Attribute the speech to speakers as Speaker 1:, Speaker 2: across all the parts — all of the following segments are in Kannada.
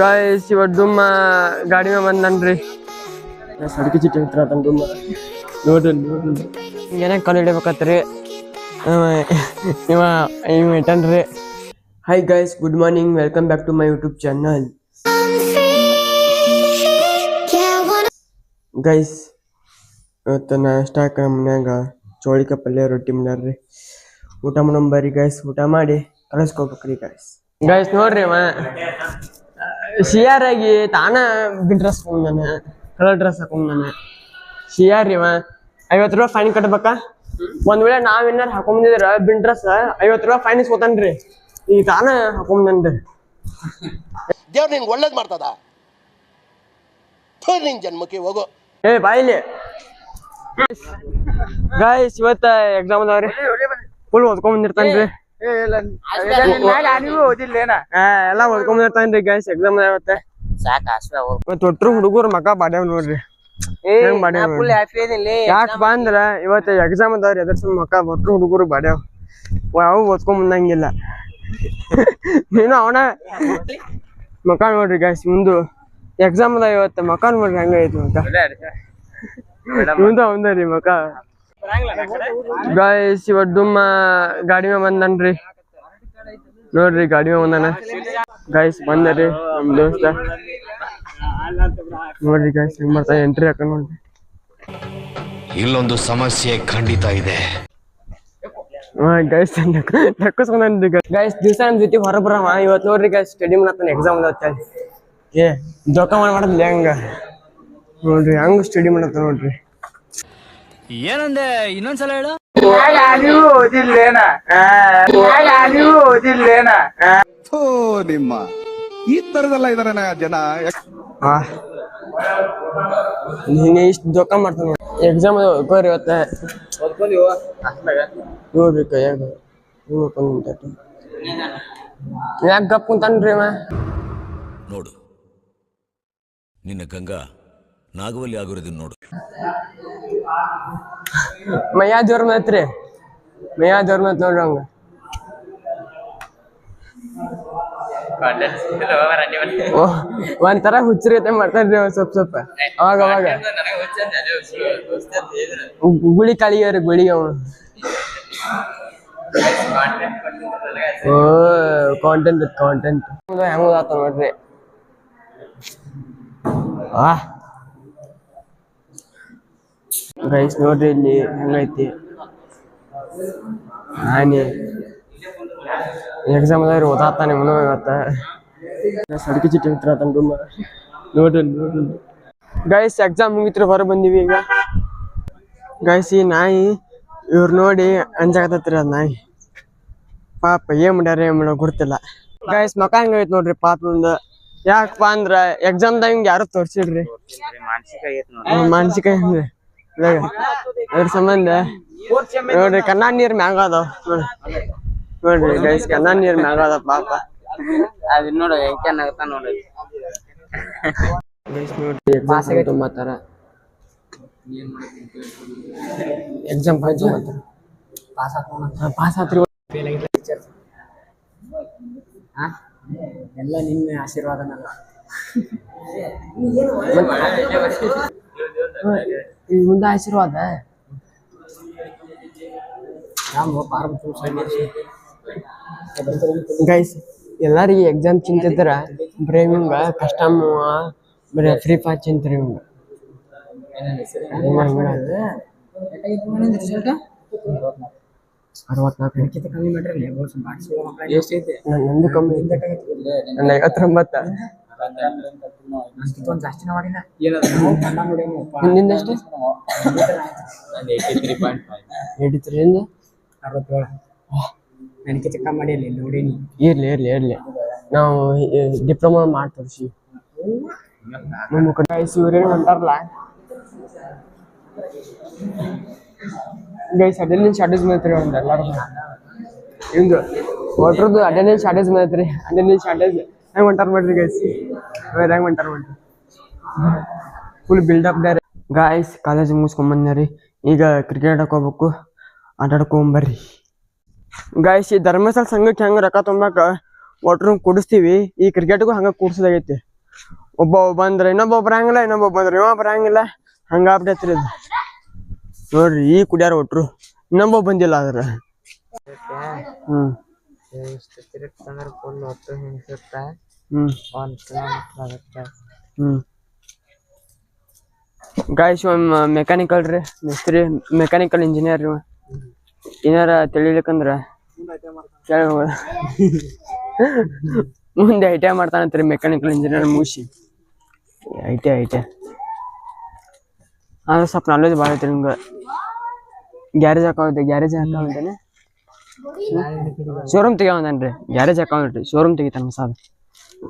Speaker 1: ಗಾಯ್ಸ್ ಇವತ್ತು ದುಮ್ಮ ಗಾಡಿ ಮೇಲೆ ಬಂದನ್ರಿ ಸಡ್ಕಿ ಚಿಟ್ಟಿ ಹತ್ರ ಡುಮ್ಮ ನೋಡ್ರಿ ನೋಡ್ರಿ ಏನೇ ಕಾಲು ಹಿಡಿಬೇಕತ್ರಿ. ಇವ ಇವ ಇವ ಇಟ್ಟನ್ರಿ. Hi guys good morning welcome back to my YouTube channel guys ಇವತ್ತು ನಾಷ್ಟಾಕ ಮನ್ಯಾಗ ಚೋಳಿಕ ಪಲ್ಯ ರೊಟ್ಟಿ ಮಾಡ್ಯಾರ್ರಿ. ಊಟ ಮಾಡೋಣ ಬರ್ರಿ ಗೈಸ್ ಊಟ ಮಾಡಿ ಕಳಿಸ್ಕೋಬೇಕ್ರಿ ಗೈಸ್ ಗೈಸ್ ನೋಡ್ರಿ ಅವ. ಶಿಯಾರ್ ಆಗಿ ತಾನ ಡ್ರೆಸ್ ಹಾಕೊಂಡ್ ಕಲರ್ ಡ್ರೆಸ್ ಹಾಕೊಂಡ್ ಶಿಯಾರ್ ಇವ ಐವತ್ತು ರೂಪಾಯಿ ಫೈನ್ ಕಟ್ಬೇಕಾ? ಒಂದ್ ವೇಳೆ ನಾವ್ ಏನಾರ ಹಾಕೊಂಬಂದಿದ್ರ ಬಿನ್ ಡ್ರೆಸ್ ಐವತ್ತು ರೂಪಾಯಿ ಫೈನ್ ಇಸ್ಕೊತಾನ್ರಿ. ಈಗ ತಾನ ಹಾಕೊಂಬಂದ್ರಿ
Speaker 2: ದೇವ್ರ ನಿನ್ಗೆ ಒಳ್ಳೇದ್ ಮಾಡ್ತದ? ನಿನ್ ಜನ್ಮಕ್ಕೆ ಹೋಗೋ.
Speaker 1: ಏ ಬಾಯಿಲಿ ಗಾಯ್ಸ್ ಇವತ್ತ ಎಕ್ಸಾಮ್ ಅದಾವ್ರಿ. ಫುಲ್ ಓದ್ಕೊಂಡ್ ಬಂದಿರ್ತಾನ್ರಿ. ಆ, ಎಲ್ಲಾ ಓದ್ಕೊಂಡ್ ಬಂದಿರ್ತಾನ್ರಿ ಗಾಯ್ಸ್ ಎಕ್ಸಾಮ್ ಇವತ್ತ. ಇವತ್ತು ಒಟ್ರು ಹುಡುಗರು ಮಕ ಬಾಡ್ಯಾವ ನೋಡ್ರಿ. ಹೆಂಗ್ ಯಾಕ ಬಂದ್ರ ಇವತ್ತ ಎಕ್ಸಾಮ್ ಅದಾವ್ರಿ ಅದ್ರ ಸಲ ಮಕ ಒಟ್ರು ಹುಡುಗರು ಬಾಡ್ಯಾವ. ಯಾವ ಓದ್ಕೊಂಡ್ ಬಂದಂಗಿಲ್ಲ. ನೀನು ಅವನ ಮಕ್ಕ ನೋಡ್ರಿ ಗೈಸ್ ಮುಂದು ಎಕ್ಸಾಮ್ ಅದ ಇವತ್ತ ಮಕ್ಕ ನೋಡ್ರಿ ಹಂಗೈತಿ ಮಕ್ಕ ಮುಂದ ರೀ ಮಕ. ಗಾಯ್ಸ್ ಇವತ್ತು ಡುಮ್ಮ ಗಾಡಿ ಮೇಲೆ ಬಂದನ್ರಿ. ನೋಡ್ರಿ ಗಾಡಿ ಮೇಲೆ ಬಂದಾನ. ಗಾಯ್ಸ್ ಬಂದರಿ ನಮ್ ದೋಸ್ತ. ನೋಡ್ರಿ ಗಾಯ್ಸ್ ಹೆಂಗ್ ಮಾಡ್ತಾ ಎಂಟ್ರಿ ಹಾಕೊಂಡ್ ನೋಡ್ರಿ.
Speaker 3: ಇಲ್ಲೊಂದು ಸಮಸ್ಯೆ ಖಂಡಿತ ಇದೆ.
Speaker 1: ಗೈಸ್ ನಕ್ಕಸ್ಕೊಂಡ್ರಿ ಗೈಸ್ ದಿವಸ ನಮ್ ಜೊತೆ ಹೊರ ಬರವ ಇವತ್ತು ನೋಡ್ರಿ ಗೈಸ್ ಸ್ಟಡಿ ಮಾಡತ್ತಾನ ಎಕ್ಸಾಮ್ ಅದ ಏ ದೊಕ್ಕ ಮಾಡಿ ಮಾಡದ್ಲಿ ಹಂಗ? ನೋಡ್ರಿ ಹಂಗ ಸ್ಟಡಿ ಮಾಡತ್ತ ನೋಡ್ರಿ.
Speaker 4: ಏನಂದೆ? ಇನ್ನೊಂದ್ಸಲ ಹೇಳು.
Speaker 5: ಥೋ ನಿಮ್ಮ. ಈ ತರದಲ್ಲ ಇದಾರೆ ಜನ.
Speaker 1: ನೀನೆ ಇಷ್ಟು ದೊಕ್ಕ ಮಾಡ್ತಾನೆ. ಎಕ್ಸಾಮ್ ಓದ್ಕೋರಿ ಇವತ್ತ. ಕೈಯಾಗ ಯಾಕೆ ಗಪ್ ಕುಂತಾನ್ರಿ ಮಾ
Speaker 3: ನೋಡು. ನಿನ್ನ ಗಂಗಾ ನಾಗವಲ್ಲಿ ಆಗಿರೋದನ್ನ ನೋಡು.
Speaker 1: ಮಯ್ಯ ದೇವ್ರ ಮಾತ್ರಿ ಮಯ್ಯ ದೇವ್ರ ಮಾತ್ ನೋಡ್ರಿ ಹಂಗ ಓ ಒಂಥರ ಹುಚ್ಚರಿತೆ ಮಾಡ್ತಾನ್ರಿ ಅವ ಸ್ವಲ್ಪ ಸ್ವಲ್ಪ ಅವಾಗ ಅವಾಗ ಗು- ಗುಳಿ ಕಾಳಿಗೆ ಗುಳಿ ಅವ ಓ ಕಾಂಟೆಂಟ್ ಕಾಂಟೆಂಟ್ ಹೆಂಗ ಆತ ನೋಡ್ರಿ ಆ ಗೈಸ್ ನೋಡ್ರಿ ಇಲ್ಲಿ ಹೆಂಗೈತಿ? ಆನೆ ಎಕ್ಸಾಮ್ ಅದಾವ್ರಿ ಓದಾತಾನೆ ಮನೋ ಇವತ್ತ. ಸಡ್ಕಿ ಚಿಟ್ಟಿ ಹತ್ರ ಡುಮ್ಮ ನೋಡ್ರಿ ಗೈಸ್ ಎಕ್ಸಾಮ್ ಮುಗಿತ್ರ ಹೊರ ಬಂದಿವಿ ಈಗ. ಗೈಸ್ ಈ ನಾಯಿ ಇವ್ರು ನೋಡಿ ಅಂಜಾಕತ್ತೈತ್ರಿ ಅದ್ ನಾಯಿ. ಪಾಪ ಏನ್ ಮಾಡ್ಯಾರ ಏನ್ ಮಾಡೋ ಗೊತ್ತಿಲ್ಲ. ಗೈಸ್ ಮಕ ಹಂಗೈತ್ ನೋಡ್ರಿ ಪಾಪ ಮುಂದ ಯಾಕಪ್ಪ ಅಂದ್ರ ಎಕ್ಸಾಮ್ದಾಗ ಹಿಂಗ್ ಯಾರು ತೋರ್ಸಿಲ್ರಿ? ಮಾನಸಿಕ ಮಾನಸಿಕ ಹೆಂಗ್ರಿ ಅದ್ರ ಸಂಬಂಧ. ನೋಡ್ರಿ ಕನ್ನಡ ನೀರ್ ಮ್ಯಾಗ ಅದಾವ ನೋಡ್ರಿ. ನೋಡ್ರಿ ಗೈಸ್ ಕನ್ನಡ ನೀರ್ ಮ್ಯಾಗ ಅದಾವ ಪಾಪ.
Speaker 6: ಅದ್ ನೋಡ್ರಿ ಹೆಂಗ್ ಆಗತ್ತ ನೋಡು.
Speaker 1: ಗೈಸ್ ನೋಡ್ರಿ ಎಕ್ಸಾಮ್ ತುಂಬಾತಾರ ಎಕ್ಸಾಮ್ ಪಾಸ್ ಮಾಡ್ತಾರ ಪಾಸ್ ಆತ್ರಿ.
Speaker 6: ಎಲ್ಲ
Speaker 1: ಮುಂದೆ ಆಶೀರ್ವಾದ
Speaker 6: ಪಾರ್ವತಿ ಆಶೀರ್ವಾದ.
Speaker 1: ಗೈಸ್ ಎಲ್ಲಾರಿಗೆ ಎಕ್ಸಾಮ್ ಚಿಂತಿದ್ರ ಬರೀ ಹಿಂಗ ಕಸ್ಟಮ್ ಬರೀ ಫ್ರೀ ಫೈರ್ ಚಿಂತ್ರಿ ಹಿಂಗ ನಂದು ಕಮ್ಮಿ ನನ್ನ ಐವತ್ತೊಂಬತ್ತ.
Speaker 6: ಜಾಸ್ತಿನ ಮಾಡಿಲ್ಲ ಏನದ ಕನ್ನಡ ಮೀಡಿಯಂ
Speaker 1: ನಿಂದ ಎಷ್ಟು ಏಯ್ಟಿ ತ್ರೀ ಇಂದ
Speaker 6: ಅರವತ್ತೇಳು ನನಗೆ ಕಮ್ಮಿ ಮಾಡಿಲ್ಲ ನೋಡೀನಿ.
Speaker 1: ಇರ್ಲಿ ಇರ್ಲಿ ಇರ್ಲಿ. ನಾವು ಡಿಪ್ಲೊಮಾ ಮಾಡ್ತೀವಿ ತೋರಿಸಿ. ನಮ್ಮ ಕಡೆ ಇವ್ರೇನು ಅಂತಾರಲ್ಲ. ಗೈಸ್ ಅಟೆಂಡೆನ್ಸ್ ಶಾರ್ಟೇಜ್ ಮಾಡತ್ರಿ ಒಂದು ಎಲ್ಲಾರು ಹಿಂಗೆ ಒಟ್ರದ್ದು ಅಟೆಂಡೆನ್ಸ್ ಶಾರ್ಟೇಜ್ ಮಾಡತ್ರಿ ಅಟೆಂಡೆನ್ಸ್ ಶಾರ್ಟೇಜ್ ಹೆಂಗೆ ಹೊಂಟಾರ ಮಾಡ್ರಿ ಗೈಸ್ ಹೆಂಗೆ ಹೊಂಟಾರ ಮಾಡ್ರಿ ಫುಲ್ ಬಿಲ್ಡಪ್ ಬೇರೆ ಗಾಯ್ಸ್ ಕಾಲೇಜ್ ಮುಗಿಸ್ಕೊಂಬಂದ್ರಿ ಈಗ ಕ್ರಿಕೆಟ್ ಹೋಗ್ಬೇಕು. ಆಟ ಆಡ್ಕೊಂಬರ್ರಿ ಗಾಯ್ಸ್ ಈ ಧರ್ಮಸ್ಥಳ ಸಂಘಕ್ಕೆ ಹೆಂಗೆ ರೊಕ್ಕ ತುಂಬಾಕ ಒಟ್ರು ಕುಡಿಸ್ತೀವಿ. ಈ ಕ್ರಿಕೆಟ್ಗೂ ಹಂಗ ಕೂಡ್ಸೋದಾಗೈತಿ. ಒಬ್ಬ ಬಂದ್ರೆ ಇನ್ನೊಬ್ಬ ಬರಂಗಿಲ್ಲ ಇನ್ನೊಬ್ಬ ಬಂದ್ರೆ ಹಂಗಿಲ್ಲ. ಬರಂಗಿಲ್ಲ ಹಂಗಾಗ್ಬಿಟ್ಟೈತ್ರಿ ಇದು. ನೋಡ್ರಿ ಈ ಕುಡಿಯಾರ ಒಟ್ರು. ಇನ್ನೊಬ್ಬ ಬಂದಿಲ್ಲ ಅದ್ರ ಹ್ಮ್ ಹ್ಮ್ ಹ್ಮ್ ಗಾಯ್ಸ್ ಮೆಕ್ಯಾನಿಕಲ್ ರೀ ಮಿಸ್ತ್ರಿ ಮೆಕ್ಯಾನಿಕಲ್ ಇಂಜಿನಿಯರ್ ಇವ ಏನಾರ ತಿಳಿಲಿಕ್ಕಂದ್ರ ಕೇಳಿ ಹೋಗೋದ ಮುಂದೆ I T I ಮಾಡ್ತಾನಂತ್ರಿ mechanical engineer ಮುಗಿಸಿ I T I I T I ಆದ್ರೆ ಸ್ವಲ್ಪ ನಾಲೆಜ್ ಭಾಳ ಐತ್ರಿ ನಿಮ್ಗೆ ಗ್ಯಾರೇಜ್ ಹಾಕೋದೆ ಗ್ಯಾರೇಜ್ ಹಾಕೋಂತಾನೆ ಶೋರೂಮ್ ತೆಗಿಯೋನ್ರಿ ಗ್ಯಾರೇಜ್ ಹಾಕೊಂಡ್ರಿ ಶೋರೂಮ್ ತೆಗಿತಾನ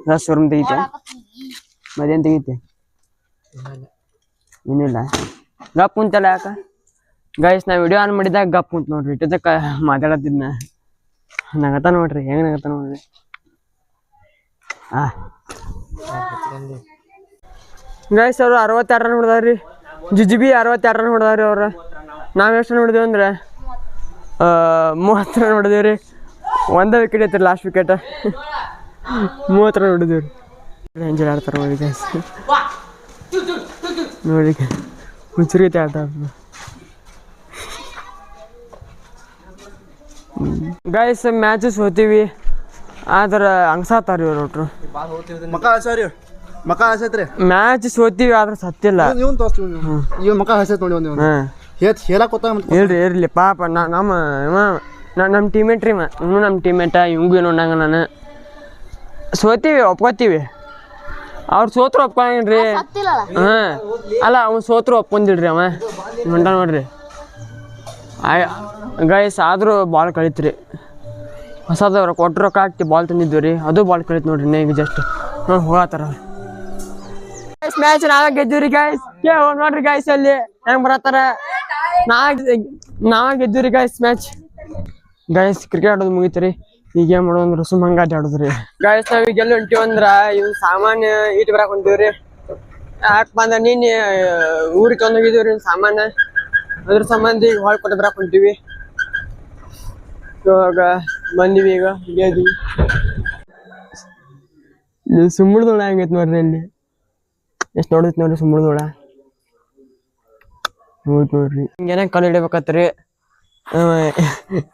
Speaker 1: ಹೊಸ ಶೋರೂಮ್ ತೆಗಿತೆ ಮತ್ತೇನ್ ತೆಗಿತೆ ಏನಿಲ್ಲ ಗಪ್ ಕುಂತಲ್ಲ ಯಾಕ? ಗೈಸ್ ನಾ ವಿಡಿಯೋ ಆನ್ ಮಾಡಿದಾಗ ಗಪ್ ಕುಂತ ನೋಡ್ರಿ. ಇಟ್ಟದಕ್ಕ ಮಾತಾಡತ್ತಿದ್ನ. ನಂಗತ ನೋಡ್ರಿ. ಹೆಂಗ್ ನಂಗತ ನೋಡ್ರಿ? ಗೈಸ್ ಅವ್ರು ಅರವತ್ತೆರಡು ರನ್ ಹೊಡೆದಾರ್ರಿ ಜಿಜಿಬಿ ಅರವತ್ತೆರಡು ರನ್ ಹೊಡೆದಾರ್ರಿ ಅವ್ರ. ನಾವ್ ಎಷ್ಟು ರನ್ ಹೊಡೆದೇವ್ ಅಂದ್ರೆ? ಮೂವತ್ತು ರನ್ ಹೊಡೆದೇವ್ರಿ. ಒಂದೇ ವಿಕೆಟ್ ಐತ್ರಿ ಲಾಸ್ಟ್ ವಿಕೆಟ್ ಮೂವತ್ತು ರನ್ ಹೊಡೆದೇವ್ರಿ. ಎಂಜಾಯ್ ಆಡ್ತಾರೆ ನೋಡಿ ಗೈಸ್ ನೋಡಿ ಹುಚ್ಚರಿಗೆ ಆಟ ಗೈಸ್ ಮ್ಯಾಚಸ್ ಹೋತೀವಿ ಆದ್ರೆ ಹಂಗ್ಸಾತಾರ ಇವ್ರು ಒಟ್ರು.
Speaker 7: ಮಕ ಹೋತೀವಿ ಮಕ ಹಸೈತ್ರಿ
Speaker 1: ಮ್ಯಾಚ್ ಸೋತೀವಿ ಆದ್ರೆ ಸತ್ತಿಲ್ಲ.
Speaker 7: ಇವನ್ ಇವ್ ಮಕ ಹಸೈತ್ ನೋಡಿ ಒಂದು
Speaker 1: ಹಾಂ.
Speaker 7: ಹೇತ್ ಹೇಳಕ್ ಗೊತ್ತಾಗ ಹೇಳ್ರಿ
Speaker 1: ಇಲ್ರಿ ಇರ್ಲಿ ಪಾಪ ನಾ ನಮ್ಮ ಇವ ನಾ- ನಮ್ಮ ಟೀಮೇಟ್ ರೀ ಇವ. ಇವನು ನಮ್ಮ ಟೀಮೇಟ ಇವಂಗೂ ಏನು ಅನ್ನಂಗ ನಾನು. ಸೋತೀವಿ ಒಪ್ಕೋತೀವಿ. ಅವ್ರು ಸೋತ್ರು ಒಪ್ಕೊಂಡ್ರಿ ಹಾಂ. ಅಲ್ಲ ಅವ್ನು ಸೋತ್ರು ಒಪ್ಕೊಂಡಿಲ್ರಿ ಅವ. ಹೊಂಟ ನೋಡ್ರಿ. ಆಯ್ ಗೈಸ್ ಆದರೂ ಬಾಲ್ ಕಳೀತ್ರಿ. ಹೊಸದವ್ರ ಕೊಟ್ಟು ರೊಕ್ಕ ಹಾಕಿ ಬಾಲ್ ತಂದಿದ್ವಿ ರೀ. ಅದು ಬಾಲ್ ಕಳೀತು ನೋಡ್ರಿ ಈಗ ಜಸ್ಟ್ ನೋಡಿ ಹೋಗತ್ತಾರ ಮ್ಯಾಚ್ ನಾವೇ ಗೆದ್ದೀವಿ ರೀ ಗೈಸ್ ಏ ನೋಡ್ರಿ ಗಾಯ್ಸ್ ಅಲ್ಲಿ. ಹೆಂಗ್ ಬರತ್ತಾರ? ನಾವೇ ಗೆದ್ದಿರಿ ಗಾಯ್ಸ್ ಮ್ಯಾಚ್ ಗಾಯ್ಸ್ ಕ್ರಿಕೆಟ್ ಆಡೋದು ಮುಗಿತ್ರಿ. ಈಗ ಏನ್ ಮಾಡೋದ್ರ ಸುಮ್ ಹಂಗಾಟ ಆಡೋದ್ರಿ. ಗಾಯ್ಸ್ ನಾವ್ ಈಗ ಎಲ್ಲಿ ಹೊಂಟಿವಿ ಅಂದ್ರ ಇವ್ ಸಾಮಾನ್ಯ ಇಟ್ ಬರಕ್ ಹೊಂಟಿವ್ರಿ ಯಾಕಪ್ಪ ಅಂದ್ರ ನೀನ್ ಊರಿಗೆ ತೊಗೊಂಡೋಗಿದ್ದೀವ್ರಿ ಸಾಮಾನ್ಯ. ಅದ್ರ ಸಂಬಂಧ ಈಗ ಹೊಳ್ ಕೊಟ್ಟ ಬರಕ್ ಹೊಂಟಿವಿ. ಇವಾಗ ಬಂದಿವಿ ಈಗ ಗೆದ್ವಿ ಸುಮ್ಮುಳ್ದೋಳ ಹೆಂಗೈತಿ ನೋಡ್ರಿ ಅಲ್ಲಿ. ಎಷ್ಟ್ ನೋಡೈತ್ ನೋಡ್ರಿ ಸುಮ್ಮುಳ್ದೋಳ ಹೋಯ್ತು ನೋಡ್ರಿ ಹಿಂಗೇನ ಕಲ್ಲು ಹಿಡಿಬೇಕತ್ರಿ.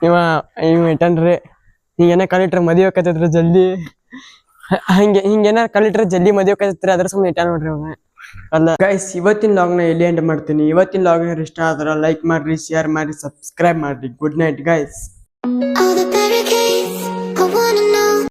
Speaker 1: ಇವ ಇವ ಇಟ್ಟನ್ರಿ. ಹಿಂಗೇನ ಕಲಿಟ್ರೆ ಮದುವೆ ಆಕತ್ತೈತ್ರಿ ಜಲ್ದಿ. ಹಂಗೆ ಹಿಂಗೇನ ಕಲಿಟ್ರೆ ಜಲ್ದಿ ಮದುವೆ ಆಕತ್ತೈತ್ರಿ ಅದ್ರ ಸುಮ್ಮನೆ ಇಟ್ಟ ನೋಡ್ರಿ ಅವ ಅಲ್ಲ ಗೈಸ್ ಇವತ್ತಿನ ಲಾಗ್ನ ಎಲ್ಲಿ ಎಂಡ್ ಮಾಡ್ತೀನಿ. ಇವತ್ತಿನ ಲಾಗ್ನ ಇಷ್ಟ ಆದ್ರ ಲೈಕ್ ಮಾಡ್ರಿ ಶೇರ್ ಮಾಡಿ ಸಬ್ಸ್ಕ್ರೈಬ್ ಮಾಡ್ರಿ. Good night guys
Speaker 8: All the barricades, I wanna know.